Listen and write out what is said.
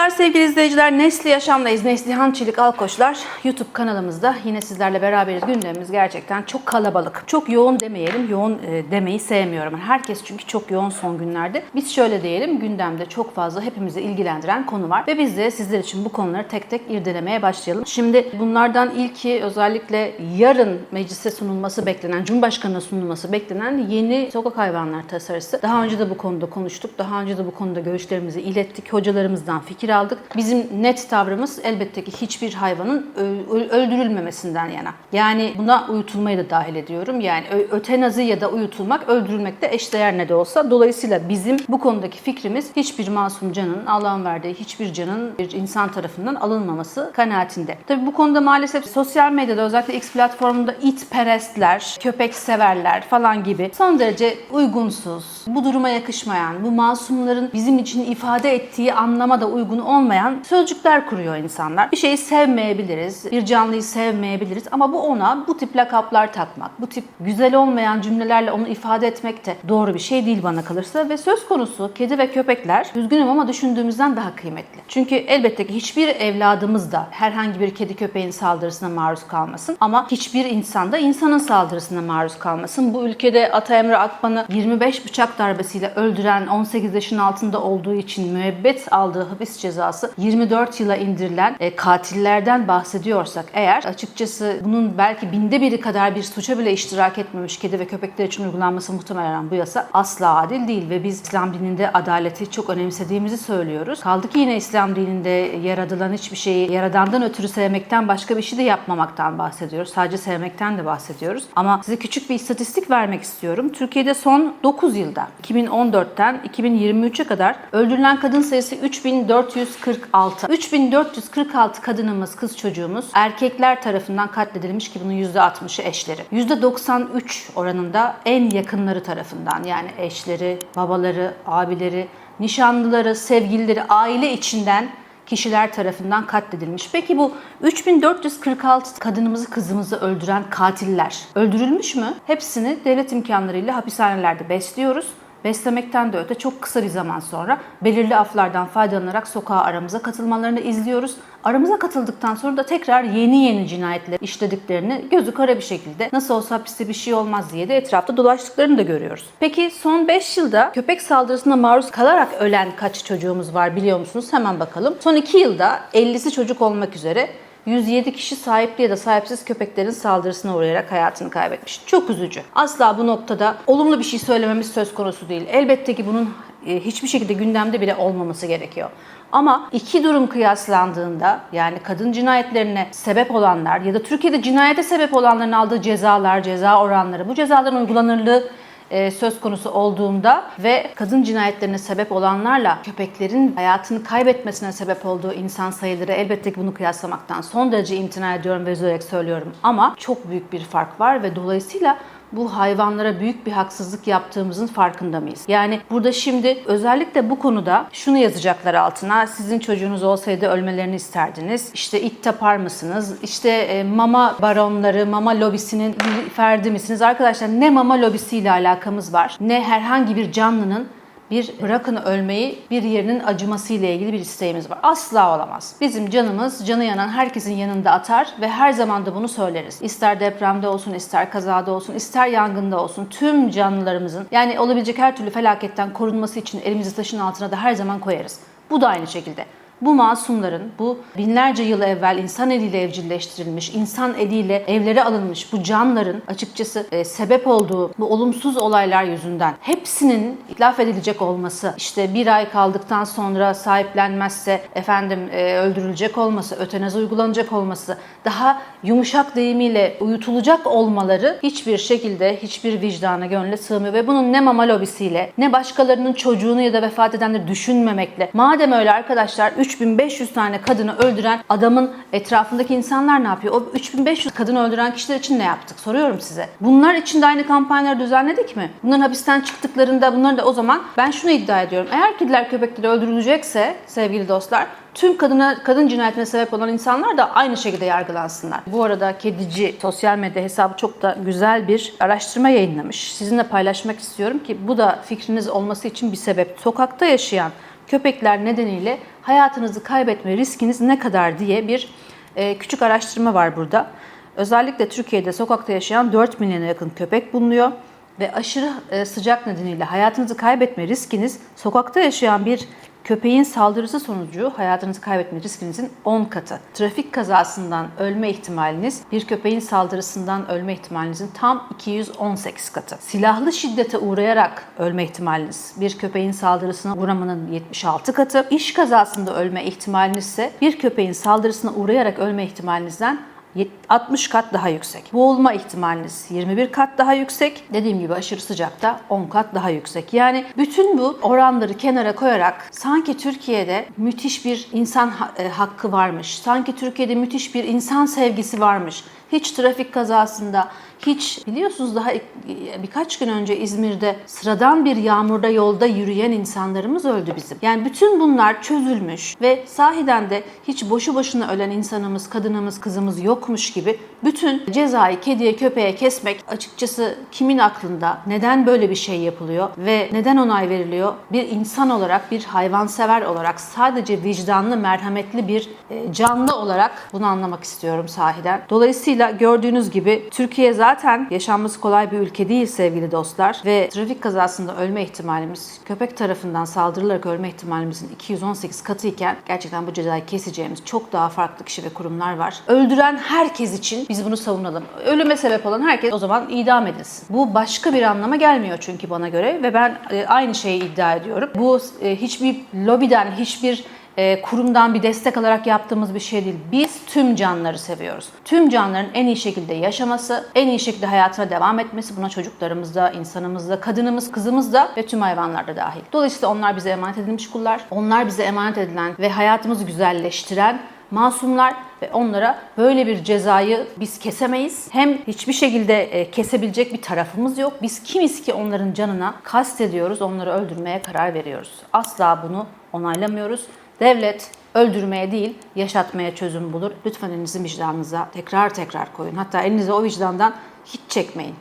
Merhabalar sevgili izleyiciler. Nesli Yaşam'dayız. Neslihan Çelik Alkoçlar YouTube kanalımızda yine sizlerle beraberiz. Gündemimiz gerçekten çok kalabalık. Çok yoğun demeyelim. Yoğun e, demeyi sevmiyorum. Herkes çünkü çok yoğun son günlerde. Biz şöyle diyelim. Gündemde çok fazla hepimizi ilgilendiren konu var. Ve biz de sizler için bu konuları tek tek irdelemeye başlayalım. Şimdi bunlardan ilki özellikle yarın meclise sunulması beklenen, Cumhurbaşkanı'na sunulması beklenen yeni sokak hayvanları tasarısı. Daha önce de bu konuda konuştuk. Daha önce de bu konuda görüşlerimizi ilettik. Hocalarımızdan fikir aldık. Bizim net tavrımız elbette ki hiçbir hayvanın öldürülmemesinden yana. Yani buna uyutulmayı da dahil ediyorum. Yani ötenazi ya da uyutulmak öldürülmekte eşdeğer ne de olsa. Dolayısıyla bizim bu konudaki fikrimiz hiçbir masum canın, Allah'ın verdiği hiçbir canın bir insan tarafından alınmaması kanaatinde. Tabii bu konuda maalesef sosyal medyada özellikle X platformunda itperestler, köpek severler falan gibi son derece uygunsuz, bu duruma yakışmayan, bu masumların bizim için ifade ettiği anlama da uygun olmayan sözcükler kuruyor insanlar. Bir şeyi sevmeyebiliriz, bir canlıyı sevmeyebiliriz ama bu ona bu tip lakaplar takmak, bu tip güzel olmayan cümlelerle onu ifade etmek de doğru bir şey değil bana kalırsa ve söz konusu kedi ve köpekler üzgünüm ama düşündüğümüzden daha kıymetli. Çünkü elbette ki hiçbir evladımız da herhangi bir kedi köpeğin saldırısına maruz kalmasın ama hiçbir insan da insanın saldırısına maruz kalmasın. Bu ülkede Ata Emre Akban'ı 25 bıçak darbesiyle öldüren 18 yaşın altında olduğu için müebbet aldığı hapis 24 yıla indirilen e, katillerden bahsediyorsak eğer açıkçası bunun belki binde biri kadar bir suça bile iştirak etmemiş kedi ve köpekler için uygulanması muhtemelen bu yasa asla adil değil ve biz İslam dininde adaleti çok önemsediğimizi söylüyoruz. Kaldı ki yine İslam dininde yaratılan hiçbir şeyi yaradandan ötürü sevmekten başka bir şey de yapmamaktan bahsediyoruz. Sadece sevmekten de bahsediyoruz. Ama size küçük bir istatistik vermek istiyorum. Türkiye'de son 9 yılda 2014'ten 2023'e kadar öldürülen kadın sayısı 3446. 3446 kadınımız, kız çocuğumuz erkekler tarafından katledilmiş ki bunun %60'ı eşleri. %93 oranında en yakınları tarafından yani eşleri, babaları, abileri, nişanlıları, sevgilileri, aile içinden kişiler tarafından katledilmiş. Peki bu 3446 kadınımızı kızımızı öldüren katiller öldürülmüş mü? Hepsini devlet imkanlarıyla hapishanelerde besliyoruz. Beslemekten de öte çok kısa bir zaman sonra belirli aflardan faydalanarak sokağa aramıza katılmalarını izliyoruz. Aramıza katıldıktan sonra da tekrar yeni yeni cinayetler işlediklerini gözü kara bir şekilde nasıl olsa hapiste bir şey olmaz diye de etrafta dolaştıklarını da görüyoruz. Peki son 5 yılda köpek saldırısına maruz kalarak ölen kaç çocuğumuz var biliyor musunuz? Hemen bakalım. Son 2 yılda 50'si çocuk olmak üzere 107 kişi sahipli ya da sahipsiz köpeklerin saldırısına uğrayarak hayatını kaybetmiş. Çok üzücü. Asla bu noktada olumlu bir şey söylememiz söz konusu değil. Elbette ki bunun e, hiçbir şekilde gündemde bile olmaması gerekiyor. Ama iki durum kıyaslandığında yani kadın cinayetlerine sebep olanlar ya da Türkiye'de cinayete sebep olanların aldığı cezalar, ceza oranları, bu cezaların uygulanırlığı e, söz konusu olduğunda ve kadın cinayetlerine sebep olanlarla köpeklerin hayatını kaybetmesine sebep olduğu insan sayıları elbette ki bunu kıyaslamaktan son derece imtina ediyorum ve üzülerek söylüyorum. Ama çok büyük bir fark var ve dolayısıyla bu hayvanlara büyük bir haksızlık yaptığımızın farkında mıyız? Yani burada şimdi özellikle bu konuda şunu yazacaklar altına. Sizin çocuğunuz olsaydı ölmelerini isterdiniz. İşte it tapar mısınız? İşte e, mama baronları, mama lobisinin ferdi misiniz? Arkadaşlar ne mama lobisiyle alakamız var ne herhangi bir canlının bir bırakın ölmeyi bir yerinin acıması ile ilgili bir isteğimiz var. Asla olamaz. Bizim canımız canı yanan herkesin yanında atar ve her zaman da bunu söyleriz. İster depremde olsun, ister kazada olsun, ister yangında olsun tüm canlılarımızın yani olabilecek her türlü felaketten korunması için elimizi taşın altına da her zaman koyarız. Bu da aynı şekilde bu masumların, bu binlerce yıl evvel insan eliyle evcilleştirilmiş, insan eliyle evlere alınmış bu canların açıkçası e, sebep olduğu bu olumsuz olaylar yüzünden hepsinin itlaf edilecek olması, işte bir ay kaldıktan sonra sahiplenmezse efendim e, öldürülecek olması, ötenazi uygulanacak olması, daha yumuşak deyimiyle uyutulacak olmaları hiçbir şekilde hiçbir vicdana gönle sığmıyor. Ve bunun ne mama lobisiyle ne başkalarının çocuğunu ya da vefat edenleri düşünmemekle madem öyle arkadaşlar 3500 tane kadını öldüren adamın etrafındaki insanlar ne yapıyor? O 3500 kadını öldüren kişiler için ne yaptık? Soruyorum size. Bunlar için de aynı kampanyaları düzenledik mi? Bunların hapisten çıktıklarında bunları da o zaman ben şunu iddia ediyorum. Eğer kediler köpekleri öldürülecekse sevgili dostlar tüm kadına kadın cinayetine sebep olan insanlar da aynı şekilde yargılansınlar. Bu arada Kedici sosyal medya hesabı çok da güzel bir araştırma yayınlamış. Sizinle paylaşmak istiyorum ki bu da fikriniz olması için bir sebep. Sokakta yaşayan köpekler nedeniyle hayatınızı kaybetme riskiniz ne kadar diye bir e, küçük araştırma var burada. Özellikle Türkiye'de sokakta yaşayan 4 milyona yakın köpek bulunuyor ve aşırı e, sıcak nedeniyle hayatınızı kaybetme riskiniz sokakta yaşayan bir köpeğin saldırısı sonucu hayatınızı kaybetme riskinizin 10 katı. Trafik kazasından ölme ihtimaliniz bir köpeğin saldırısından ölme ihtimalinizin tam 218 katı. Silahlı şiddete uğrayarak ölme ihtimaliniz bir köpeğin saldırısına uğramanın 76 katı. İş kazasında ölme ihtimaliniz ise bir köpeğin saldırısına uğrayarak ölme ihtimalinizden 60 kat daha yüksek. Boğulma ihtimaliniz 21 kat daha yüksek. Dediğim gibi aşırı sıcakta 10 kat daha yüksek. Yani bütün bu oranları kenara koyarak sanki Türkiye'de müthiş bir insan e, hakkı varmış. Sanki Türkiye'de müthiş bir insan sevgisi varmış. Hiç trafik kazasında, hiç biliyorsunuz daha e, birkaç gün önce İzmir'de sıradan bir yağmurda yolda yürüyen insanlarımız öldü bizim. Yani bütün bunlar çözülmüş ve sahiden de hiç boşu boşuna ölen insanımız, kadınımız, kızımız yokmuş gibi bütün cezayı kediye, köpeğe kesmek açıkçası kimin aklında, neden böyle bir şey yapılıyor ve neden onay veriliyor? Bir insan olarak, bir hayvansever olarak sadece vicdanlı, merhametli bir e, canlı olarak bunu anlamak istiyorum sahiden. Dolayısıyla gördüğünüz gibi Türkiye zaten yaşanması kolay bir ülke değil sevgili dostlar ve trafik kazasında ölme ihtimalimiz köpek tarafından saldırılarak ölme ihtimalimizin 218 katı iken gerçekten bu cezayı keseceğimiz çok daha farklı kişi ve kurumlar var. Öldüren herkes için biz bunu savunalım. Ölüme sebep olan herkes o zaman idam edilsin. Bu başka bir anlama gelmiyor çünkü bana göre ve ben e, aynı şeyi iddia ediyorum. Bu e, hiçbir lobiden, hiçbir e, kurumdan bir destek alarak yaptığımız bir şey değil. Biz tüm canlıları seviyoruz. Tüm canlıların en iyi şekilde yaşaması, en iyi şekilde hayatına devam etmesi buna çocuklarımız da, insanımız da, kadınımız, kızımız da ve tüm hayvanlar da dahil. Dolayısıyla onlar bize emanet edilmiş kullar. Onlar bize emanet edilen ve hayatımızı güzelleştiren masumlar ve onlara böyle bir cezayı biz kesemeyiz. Hem hiçbir şekilde e, kesebilecek bir tarafımız yok. Biz kimiz ki onların canına kast ediyoruz, onları öldürmeye karar veriyoruz. Asla bunu onaylamıyoruz. Devlet öldürmeye değil, yaşatmaya çözüm bulur. Lütfen elinizi vicdanınıza tekrar tekrar koyun. Hatta elinizi o vicdandan hiç çekmeyin.